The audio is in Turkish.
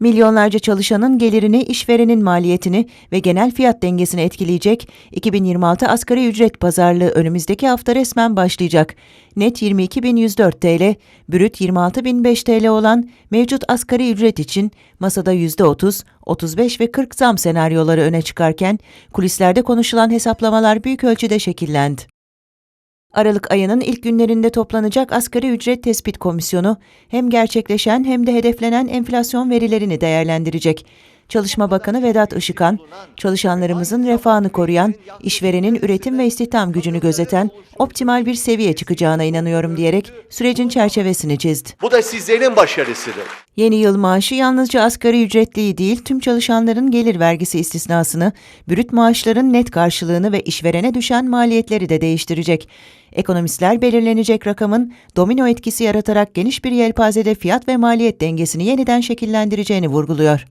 Milyonlarca çalışanın gelirini, işverenin maliyetini ve genel fiyat dengesini etkileyecek 2026 asgari ücret pazarlığı önümüzdeki hafta resmen başlayacak. Net 22.104 TL, brüt 26.005 TL olan mevcut asgari ücret için masada %30, 35 ve 40 zam senaryoları öne çıkarken kulislerde konuşulan hesaplamalar büyük ölçüde şekillendi. Aralık ayının ilk günlerinde toplanacak Asgari Ücret Tespit Komisyonu hem gerçekleşen hem de hedeflenen enflasyon verilerini değerlendirecek. Çalışma Bakanı Vedat Işıkhan, çalışanlarımızın refahını koruyan, işverenin üretim ve istihdam gücünü gözeten optimal bir seviye çıkacağına inanıyorum diyerek sürecin çerçevesini çizdi. Bu da sizlerin başarısıdır. Yeni yıl maaşı yalnızca asgari ücretliyi değil, tüm çalışanların gelir vergisi istisnasını, brüt maaşların net karşılığını ve işverene düşen maliyetleri de değiştirecek. Ekonomistler belirlenecek rakamın domino etkisi yaratarak geniş bir yelpazede fiyat ve maliyet dengesini yeniden şekillendireceğini vurguluyor.